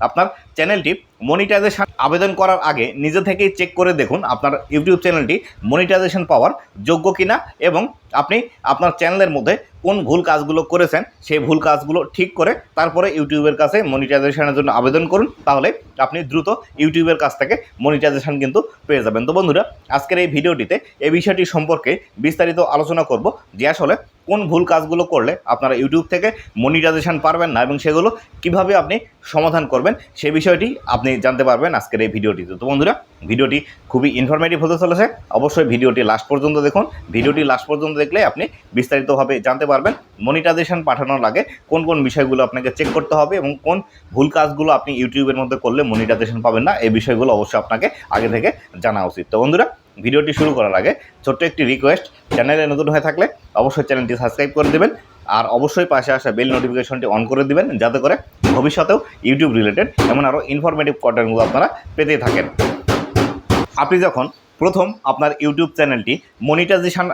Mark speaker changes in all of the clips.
Speaker 1: আপনার চ্যানেলটি মনিটাইজেশন আবেদন করার আগে নিজে থেকেই চেক করে দেখুন আপনার ইউটিউব চ্যানেলটি মনিটাইজেশন পাওয়ার যোগ্য কিনা এবং আপনি আপনার চ্যানেলের মধ্যে কোন ভুল কাজগুলো করেছেন, সেই ভুল কাজগুলো ঠিক করে তারপরে ইউটিউবের কাছে মনিটাইজেশনের জন্য আবেদন করুন, তাহলে আপনি দ্রুত ইউটিউবের কাছ থেকে মনিটাইজেশন কিন্তু পেয়ে যাবেন। তো বন্ধুরা, আজকের এই ভিডিওটিতে এই বিষয়টি সম্পর্কে বিস্তারিত আলোচনা করব, যে আসলে কোন ভুল কাজগুলো করলে আপনারা ইউটিউব থেকে মনিটাইজেশন পারবেন না এবং সেগুলো কীভাবে আপনি সমাধান করবেন সে বিষয়টি আপনি জানতে পারবেন আজকের এই ভিডিওটিতে। তো বন্ধুরা, ভিডিওটি খুবই ইনফরমেটিভ হতে চলেছে। অবশ্যই ভিডিওটি লাস্ট পর্যন্ত দেখুন। ভিডিওটি লাস্ট পর্যন্ত দেখলে আপনি বিস্তারিতভাবে জানতে পারবেন। মনিটাইজেশন পাঠানোর আগে কোন কোন বিষয়গুলো আপনাকে চেক করতে হবে এবং কোন ভুল কাজগুলো আপনি ইউটিউবের মধ্যে করলে মনিটাইজেশন পাবেন না, এই বিষয়গুলো অবশ্যই আপনাকে আগে থেকে জানা উচিত। তো বন্ধুরা, ভিডিওটি শুরু করার আগে ছোট্ট একটি রিকোয়েস্ট চ্যানেলে নতুন হয়ে থাকলে অবশ্যই চ্যানেলটি সাবস্ক্রাইব করে দেবেন আর অবশ্যই পাশে আসা বেল নোটিফিকেশনটি অন করে দিবেন, যাতে করে ভবিষ্যতেও ইউটিউব রিলেটেড এমন আরও ইনফরমেটিভ কন্টেন্টগুলো আপনারা পেতেই থাকেন। আপনি যখন প্রথম আপনার ইউটিউব চ্যানেলটি মনিটাইজেশন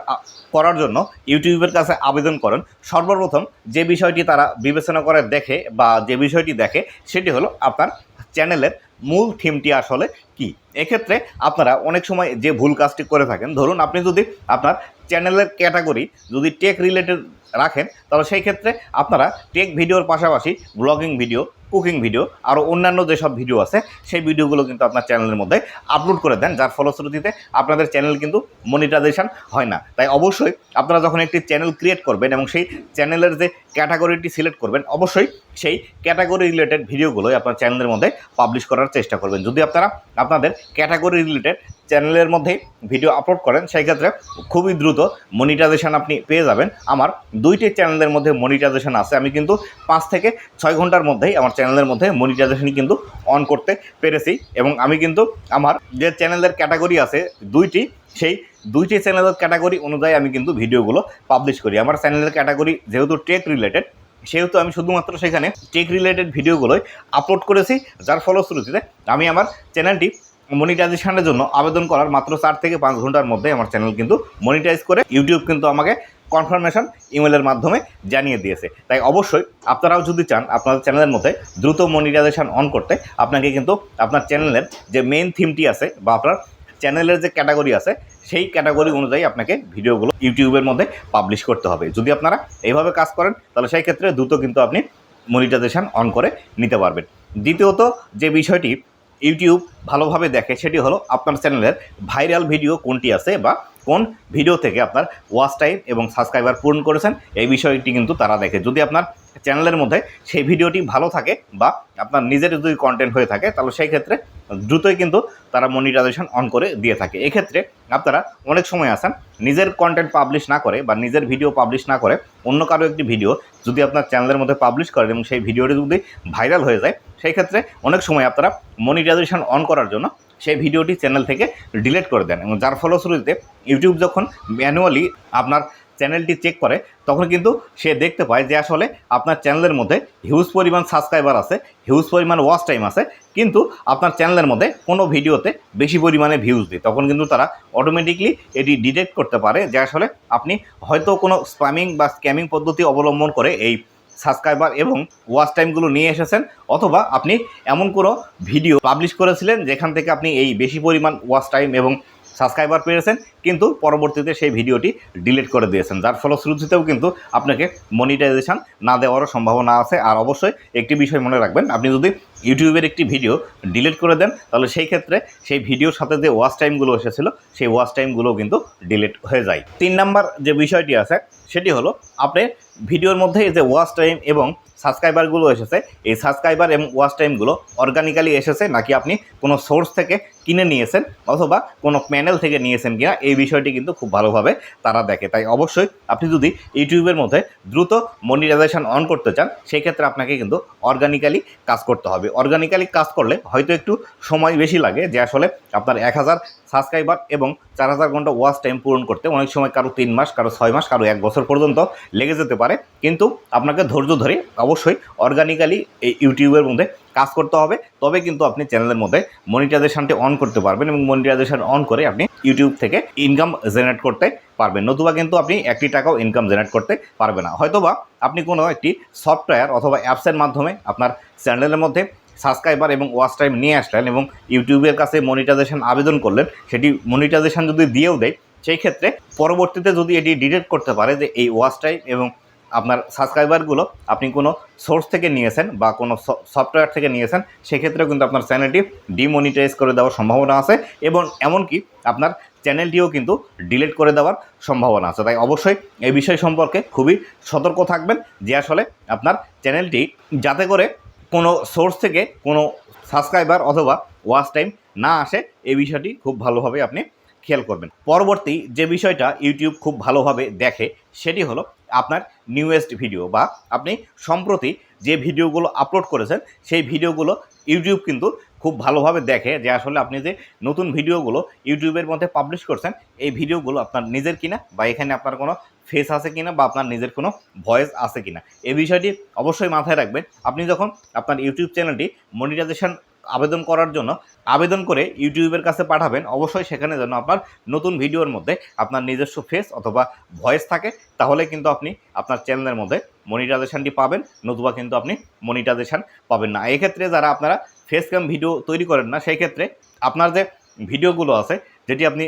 Speaker 1: করার জন্য ইউটিউবের কাছে আবেদন করেন। সর্বপ্রথম যে বিষয়টি তারা বিবেচনা করে দেখে বা যে বিষয়টি দেখে, সেটি হলো আপনার চ্যানেলের মূল থিমটি আসলে কি। এক্ষেত্রে আপনারা অনেক সময় যে ভুল কাজটি করে থাকেন, ধরুন আপনি যদি আপনার চ্যানেলের ক্যাটাগরি যদি টেক রিলেটেড রাখেন, তাহলে সেই ক্ষেত্রে আপনারা টেক ভিডিওর পাশাপাশি ব্লগিং ভিডিও কুকিং ভিডিও আরও অন্যান্য যেসব ভিডিও আছে, সেই ভিডিওগুলো কিন্তু আপনার চ্যানেলের মধ্যে আপলোড করে দেন, যার ফলশ্রুতিতে আপনাদের চ্যানেল কিন্তু মনিটাইজেশন হয় না। তাই অবশ্যই আপনারা যখন একটি চ্যানেল ক্রিয়েট করবেন এবং সেই চ্যানেলের যে ক্যাটাগরিটি সিলেক্ট করবেন, অবশ্যই সেই ক্যাটাগরি রিলেটেড ভিডিওগুলোই আপনার চ্যানেলের মধ্যে পাবলিশ করার চেষ্টা করবেন। যদি আপনারা আপনাদের ক্যাটাগরি রিলেটেড চ্যানেলের মধ্যে ভিডিও আপলোড করেন, সেই ক্ষেত্রে খুবই দ্রুত মনিটাইজেশন আপনি পেয়ে যাবেন। আমার দুইটি চ্যানেলের মধ্যে মনিটাইজেশন আছে। আমি কিন্তু পাঁচ থেকে ছয় ঘণ্টার মধ্যেই আমার চ্যানেলের মধ্যে মনিটাইজেশন কিন্তু অন করতে পেরেছি। এবং আমি কিন্তু আমার যে চ্যানেলের ক্যাটাগরি আছে দুইটি, সেই দুইটি চ্যানেলের ক্যাটাগরি অনুযায়ী আমি কিন্তু ভিডিওগুলো পাবলিশ করি। আমার চ্যানেলের ক্যাটাগরি যেহেতু টেক রিলেটেড সেহেতু আমি শুধুমাত্র সেখানে টেক রিলেটেড ভিডিওগুলোই আপলোড করেছি। যার ফলশ্রুতিতে আমি আমার চ্যানেলটি মনিটাইজেশনের জন্য আবেদন করার মাত্র চার থেকে পাঁচ ঘণ্টার মধ্যে আমার চ্যানেল কিন্তু মনিটাইজ করে ইউটিউব কিন্তু আমাকে কনফার্মেশন ইমেলের মাধ্যমে জানিয়ে দিয়েছে। তাই অবশ্যই আপনারাও যদি চান আপনাদের চ্যানেলের মধ্যে দ্রুত মনিটাইজেশন অন করতে, আপনাকে কিন্তু আপনার চ্যানেলের যে মেন থিমটি আছে বা আপনার চ্যানেলের যে ক্যাটাগরি আছে, সেই ক্যাটাগরি অনুযায়ী আপনাকে ভিডিওগুলো ইউটিউবের মধ্যে পাবলিশ করতে হবে। যদি আপনারা এইভাবে কাজ করেন, তাহলে সেই ক্ষেত্রে দ্রুত কিন্তু আপনি মনিটাইজেশন অন করে নিতে পারবেন। দ্বিতীয়ত যে বিষয়টি ইউটিউব ভালোভাবে দেখে, সেটি হলো আপনার চ্যানেলের ভাইরাল ভিডিও কোনটি আছে বা কোন ভিডিও থেকে আপনার ওয়াচ টাইম এবং সাবস্ক্রাইবার পূরণ করেছেন, এই বিষয়টি কিন্তু তারা দেখে। যদি আপনার চ্যানেলের মধ্যে সেই ভিডিওটি ভালো থাকে বা আপনার নিজের যদি কন্টেন্ট হয়ে থাকে, তাহলে সেই ক্ষেত্রে দ্রুতই কিন্তু তারা মনিটাইজেশন অন করে দিয়ে থাকে। এক্ষেত্রে আপনারা অনেক সময় আসেন নিজের কন্টেন্ট পাবলিশ না করে বা নিজের ভিডিও পাবলিশ না করে অন্য কারও একটি ভিডিও যদি আপনার চ্যানেলের মধ্যে পাবলিশ করেন এবং সেই ভিডিওটি যদি ভাইরাল হয়ে যায়, সেই ক্ষেত্রে অনেক সময় আপনারা মনিটাইজেশন অন করার জন্য সেই ভিডিওটি চ্যানেল থেকে ডিলিট করে দেন এবং যার ফলশ্রুতিতে ইউটিউব যখন ম্যানুয়ালি আপনার চ্যানেলটি চেক করে, তখন কিন্তু সে দেখতে পায় যে আসলে আপনার চ্যানেলের মধ্যে হিউজ পরিমাণ সাবস্ক্রাইবার আছে হিউজ পরিমাণ ওয়াচ টাইম আছে, কিন্তু আপনার চ্যানেলের মধ্যে কোনো ভিডিওতে বেশি পরিমাণে ভিউজ দিই তখন কিন্তু তারা অটোমেটিকলি এটি ডিটেক্ট করতে পারে যে আসলে আপনি হয়তো কোনো স্প্যামিং বা স্ক্যামিং পদ্ধতি অবলম্বন করে এই সাবস্ক্রাইবার এবং ওয়াচ টাইমগুলো নিয়ে এসেছেন, অথবা আপনি এমন কোনো ভিডিও পাবলিশ করেছিলেন যেখান থেকে আপনি এই বেশি পরিমাণ ওয়াচ টাইম এবং সাবস্ক্রাইবার পেয়েছেন, কিন্তু পরবর্তীতে সেই ভিডিওটি ডিলিট করে দিয়েছেন। যার ফলশ্রুতিতেও কিন্তু আপনাকে মনিটাইজেশন না দেওয়ারও সম্ভাবনা আছে। আর অবশ্যই একটি বিষয় মনে রাখবেন, আপনি যদি ইউটিউবের একটি ভিডিও ডিলিট করে দেন, তাহলে সেই ক্ষেত্রে সেই ভিডিওর সাথে যে ওয়াচ টাইমগুলো এসেছিল, সেই ওয়াচ টাইমগুলোও কিন্তু ডিলিট হয়ে যায়। তিন নাম্বার যে বিষয়টি আছে সেটি হলো আপনি ভিডিওর মধ্যে যে ওয়াচ টাইম এবং সাবস্ক্রাইবারগুলো এসেছে, এই সাবস্ক্রাইবার এবং ওয়াচ টাইমগুলো অর্গানিক্যালি এসেছে নাকি আপনি কোনো সোর্স থেকে কিনে নিয়েছেন অথবা কোনো প্যানেল থেকে নিয়েছেন কিনা, এই বিষয়টি কিন্তু খুব ভালোভাবে তারা দেখে। তাই অবশ্যই আপনি যদি ইউটিউবের মধ্যে দ্রুত মনিটাইজেশন অন করতে চান, সেক্ষেত্রে আপনাকে কিন্তু অর্গানিক্যালি কাজ করতে হবে। অর্গানিক্যালি কাজ করলে হয়তো একটু সময় বেশি লাগে, যে আসলে আপনার এক হাজার সাবস্ক্রাইবার এবং চার হাজার ঘণ্টা ওয়াচ টাইম পূরণ করতে। অনেক সময় কারও তিন মাস, কারও ছয় মাস, কারও এক বছর পর্যন্ত লেগে যেতে পারে। কিন্তু আপনাকে ধৈর্য ধরে অবশ্যই অর্গানিক্যালি এই ইউটিউবের মধ্যে কাজ করতে হবে। তবে কিন্তু আপনি চ্যানেলের মধ্যে মনিটাইজেশনটি অন করতে পারবেন এবং মনিটাইজেশন অন করে আপনি ইউটিউব থেকে ইনকাম জেনারেট করতে পারবেন। নতুবা কিন্তু আপনি একটি টাকাও ইনকাম জেনারেট করতে পারবেন না। হয়তোবা আপনি কোনো একটি সফটওয়্যার অথবা অ্যাপসের মাধ্যমে আপনার চ্যানেলের মধ্যে সাবস্ক্রাইবার এবং ওয়াচ টাইম নিয়ে আসলেন এবং ইউটিউবের কাছে মনিটাইজেশন আবেদন করলেন, সেটি মনিটাইজেশন যদি দিয়েও দেয় সেই ক্ষেত্রে পরবর্তীতে যদি এটি ডিটেক্ট করতে পারে যে এই ওয়াচ টাইম এবং আপনার সাবস্ক্রাইবারগুলো আপনি কোনো সোর্স থেকে নিয়েছেন বা কোনো সফটওয়্যার থেকে নিয়েছেন, সেক্ষেত্রেও কিন্তু আপনার চ্যানেলটি ডিমনিটাইজ করে দেওয়ার সম্ভাবনা আছে এবং এমনকি আপনার চ্যানেলটিও কিন্তু ডিলিট করে দেওয়ার সম্ভাবনা আছে। তাই অবশ্যই এই বিষয় সম্পর্কে খুবই সতর্ক থাকবেন যে আসলে আপনার চ্যানেলটি যাতে করে কোনো সোর্স থেকে কোনো সাবস্ক্রাইবার অথবা ওয়াচ টাইম না আসে, এই বিষয়টি খুব ভালোভাবে আপনি খেয়াল করবেন। পরবর্তী যে বিষয়টা ইউটিউব খুব ভালোভাবে দেখে, সেটি হলো আপনার নিউয়েস্ট ভিডিও বা আপনি সম্প্রতি যে ভিডিওগুলো আপলোড করেছেন, সেই ভিডিওগুলো ইউটিউব কিন্তু খুব ভালোভাবে দেখে যে আসলে আপনি যে নতুন ভিডিওগুলো ইউটিউবের মধ্যে পাবলিশ করছেন, এই ভিডিওগুলো আপনার নিজের কিনা বা এখানে আপনার কোনো ফেস আছে কিনা বা আপনার নিজের কোনো ভয়েস আছে কিনা। এই বিষয়টি অবশ্যই মাথায় রাখবেন। আপনি যখন আপনার ইউটিউব চ্যানেলটি মনিটাইজেশন আবেদন করার জন্য আবেদন করে ইউটিউবের কাছে পাঠাবেন। অবশ্যই সেখানে যেন আপনার নতুন ভিডিওর মধ্যে আপনার নিজস্ব ফেস অথবা ভয়েস থাকে, তাহলে কিন্তু আপনি আপনার চ্যানেলের মধ্যে মনিটাইজেশানটি পাবেন, নতুবা কিন্তু আপনি মনিটাইজেশান পাবেন না। এক্ষেত্রে যারা আপনারা ফেস ক্যাম ভিডিও তৈরি করেন না সেই ক্ষেত্রে আপনার যে ভিডিওগুলো আছে, যেটি আপনি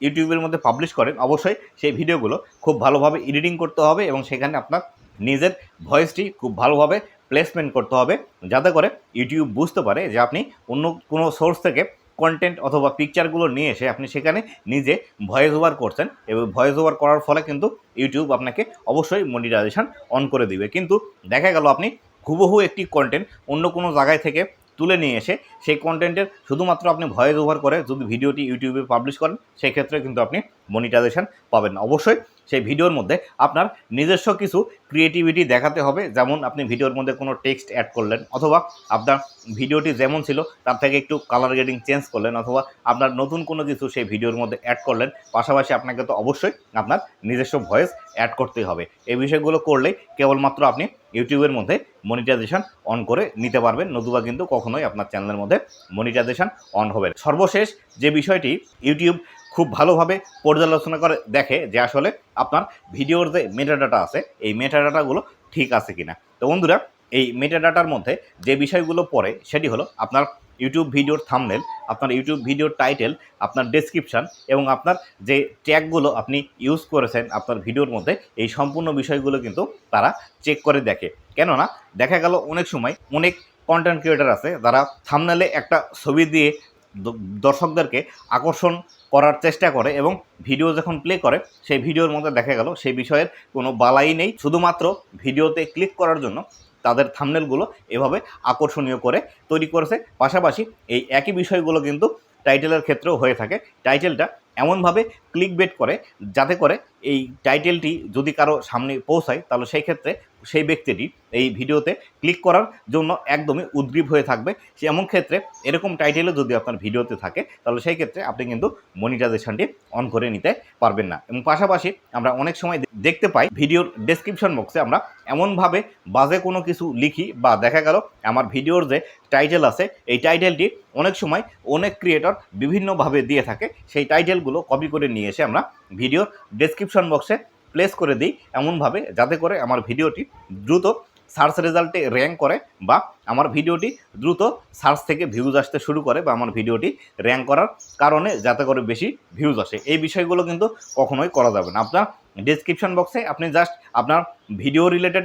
Speaker 1: ইউটিউবের মধ্যে পাবলিশ করেন, অবশ্যই সেই ভিডিওগুলো খুব ভালোভাবে এডিটিং করতে হবে এবং সেখানে আপনার নিজের ভয়েসটি খুব ভালোভাবে প্লেসমেন্ট করতে হবে, যাতে করে ইউটিউব বুঝতে পারে যে আপনি অন্য কোনো সোর্স থেকে কন্টেন্ট অথবা পিকচারগুলো নিয়ে এসে আপনি সেখানে নিজে ভয়েস ওভার করছেন এবং ভয়েস ওভার করার ফলে কিন্তু ইউটিউব আপনাকে অবশ্যই মনিটাইজেশন অন করে দিবে। কিন্তু দেখা গেল আপনি হুবহু একটি কন্টেন্ট অন্য কোনো জায়গায় থেকে তুলে নিয়ে এসে সেই কন্টেন্টের শুধুমাত্র আপনি ভয়েস ওভার করে যদি ভিডিওটি ইউটিউবে পাবলিশ করেন সেই ক্ষেত্রে কিন্তু আপনি মনিটাইজেশন পাবেন। অবশ্যই সেই ভিডিওর মধ্যে আপনার নিজস্ব কিছু ক্রিয়েটিভিটি দেখাতে হবে যেমন আপনি ভিডিওর মধ্যে কোনো টেক্সট অ্যাড করলেন অথবা আপনার ভিডিওটি যেমন ছিল তার থেকে একটু কালার গ্রেডিং চেঞ্জ করলেন অথবা আপনার নতুন কোনো কিছু সেই ভিডিওর মধ্যে অ্যাড করলেন, পাশাপাশি আপনাকে তো অবশ্যই আপনার নিজস্ব ভয়েস অ্যাড করতেই হবে এই বিষয়গুলো করলেই কেবলমাত্র আপনি ইউটিউবের মধ্যে মনিটাইজেশন অন করে নিতে পারবেন, নতুবা কিন্তু কখনোই আপনার চ্যানেলের মধ্যে মনিটাইজেশন অন হবে। সর্বশেষ যে বিষয়টি, ইউটিউব খুব ভালোভাবে পর্যালোচনা করে দেখে যে আসলে আপনার ভিডিওর যে মেটাডাটা আছে, এই মেটাডাটাগুলো ঠিক আছে কিনা। তো বন্ধুরা, এই মেটাডাটার মধ্যে যে বিষয়গুলো পড়ে সেটি হলো আপনার ইউটিউব ভিডিওর থামনেল আপনার ইউটিউব ভিডিওর টাইটেল আপনার ডেসক্রিপশান এবং আপনার যে ট্যাগগুলো আপনি ইউজ করেছেন আপনার ভিডিওর মধ্যে, এই সম্পূর্ণ বিষয়গুলো কিন্তু তারা চেক করে দেখে। কেননা, দেখা গেল অনেক সময় অনেক কন্টেন্ট ক্রিয়েটার আছে, যারা থামনেলে একটা ছবি দিয়ে দর্শকদেরকে আকর্ষণ করার চেষ্টা করে এবং ভিডিও যখন প্লে করে, সেই ভিডিওর মধ্যে দেখা গেল সেই বিষয়ের কোনো বালাই নেই। শুধুমাত্র ভিডিওতে ক্লিক করার জন্য তাদের থামনেলগুলো এভাবে আকর্ষণীয় করে তৈরি করেছে। পাশাপাশি এই একই বিষয়গুলো কিন্তু টাইটেলের ক্ষেত্রেও হয়ে থাকে। টাইটেলটা এমনভাবে ক্লিক বেট করে যাতে করে এই টাইটেলটি যদি কারও সামনে পৌঁছায়, তাহলে সেই ক্ষেত্রে সেই ব্যক্তিটি এই ভিডিওতে ক্লিক করার জন্য একদমই উদ্গ্রীব হয়ে থাকবে। এমন ক্ষেত্রে এরকম টাইটেলও যদি আপনার ভিডিওতে থাকে, তাহলে সেই ক্ষেত্রে আপনি কিন্তু মনিটাইজেশনটি অন করে নিতে পারবেন না। এবং পাশাপাশি আমরা অনেক সময় দেখতে পাই, ভিডিওর ডেসক্রিপশন বক্সে আমরা এমনভাবে বাজে কোনো কিছু লিখি বা দেখা গেল আমার ভিডিওর যে টাইটেল আছে, এই টাইটেলটি অনেক সময় অনেক ক্রিয়েটর বিভিন্নভাবে দিয়ে থাকে। সেই টাইটেলগুলো কপি করে নিয়ে এসে আমরা ভিডিওর ডেসক্রিপশন বক্সে প্লেস করে দিই এমনভাবে, যাতে করে আমার ভিডিওটি দ্রুত সার্চ রেজাল্টে র্যাঙ্ক করে বা আমার ভিডিওটি দ্রুত সার্চ থেকে ভিউজ আসতে শুরু করে বা আমার ভিডিওটি র্যাঙ্ক করার কারণে যাতে করে বেশি ভিউজ আসে। এই বিষয়গুলো কিন্তু কখনোই করা যাবে না। আপনার ডিসক্রিপশন বক্সে আপনি জাস্ট আপনার ভিডিও রিলেটেড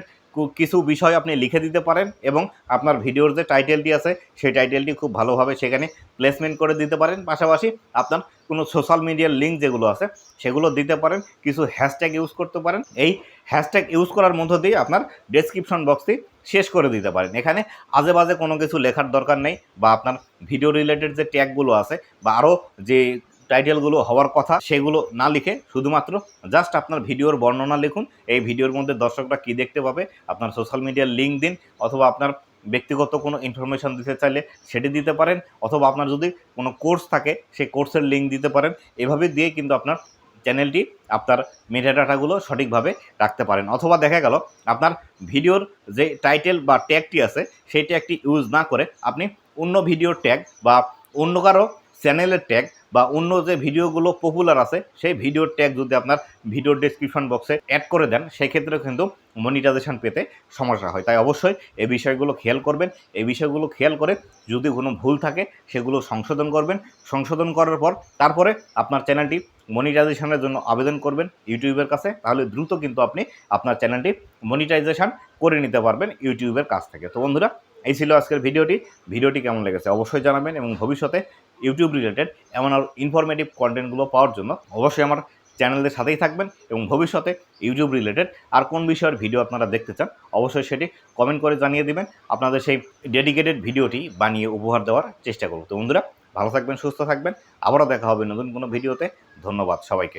Speaker 1: কিছু বিষয় আপনি লিখে দিতে পারেন এবং আপনার ভিডিওর যে টাইটেলটি আছে, সেই টাইটেলটি খুব ভালোভাবে সেখানে প্লেসমেন্ট করে দিতে পারেন। পাশাপাশি আপনার কোনো সোশ্যাল মিডিয়ার লিঙ্ক যেগুলো আছে, সেগুলো দিতে পারেন। কিছু হ্যাশট্যাগ ইউজ করতে পারেন। এই হ্যাশট্যাগ ইউজ করার মধ্য দিয়ে আপনার ডেসক্রিপশন বক্সটি শেষ করে দিতে পারেন। এখানে আজে বাজে কোনো কিছু লেখার দরকার নেই বা আপনার ভিডিও রিলেটেড যে ট্যাগগুলো আছে বা আরও যে টাইটেলগুলো হওয়ার কথা, সেগুলো না লিখে শুধুমাত্র জাস্ট আপনার ভিডিওর বর্ণনা লিখুন। এই ভিডিওর মধ্যে দর্শকরা কী দেখতে পাবে? আপনার সোশ্যাল মিডিয়ার লিঙ্ক দিন, অথবা আপনার ব্যক্তিগত কোনো ইনফরমেশন দিতে চাইলে সেটি দিতে পারেন, অথবা আপনার যদি কোনো কোর্স থাকে, সেই কোর্সের লিঙ্ক দিতে পারেন। এভাবে দিয়ে কিন্তু আপনার চ্যানেলটি আপনার মেটাডাটাগুলো সঠিকভাবে রাখতে পারেন। অথবা দেখা গেল, আপনার ভিডিওর যে টাইটেল বা ট্যাগটি আছে সেই ট্যাগটি ইউজ না করে আপনি অন্য ভিডিওর ট্যাগ বা অন্য কারও চ্যানেলের ট্যাগ বা অন্য যে ভিডিওগুলো পপুলার আছে, সেই ভিডিওর ট্যাগ যদি আপনার ভিডিওর ডেসক্রিপশন বক্সে অ্যাড করে দেন, সেক্ষেত্রে কিন্তু মনিটাইজেশন পেতে সমস্যা হয়। তাই অবশ্যই এই বিষয়গুলো খেয়াল করবেন। এই বিষয়গুলো খেয়াল করে যদি কোনো ভুল থাকে, সেগুলো সংশোধন করবেন। সংশোধন করার পর তারপরে আপনার চ্যানেলটি মনিটাইজেশনের জন্য আবেদন করবেন ইউটিউবের কাছে। তাহলে দ্রুত কিন্তু আপনি আপনার চ্যানেলটি মনিটাইজেশন করে নিতে পারবেন ইউটিউবের কাছ থেকে। তো বন্ধুরা এই ছিল আজকের ভিডিওটি। ভিডিওটি কেমন লেগেছে অবশ্যই জানাবেন এবং ভবিষ্যতে ইউটিউব রিলেটেড এমন আর ইনফরমেটিভ কন্টেন্টগুলো পাওয়ার জন্য অবশ্যই আমার চ্যানেলের সাথেই থাকবেন এবং ভবিষ্যতে ইউটিউব রিলেটেড আর কোন বিষয়ের ভিডিও আপনারা দেখতে চান অবশ্যই সেটি কমেন্ট করে জানিয়ে দেবেন। আপনাদের সেই ডেডিকেটেড ভিডিওটি বানিয়ে উপহার দেওয়ার চেষ্টা করব। তো বন্ধুরা, ভালো থাকবেন, সুস্থ থাকবেন। আবারও দেখা হবে নতুন কোনো ভিডিওতে। ধন্যবাদ সবাইকে।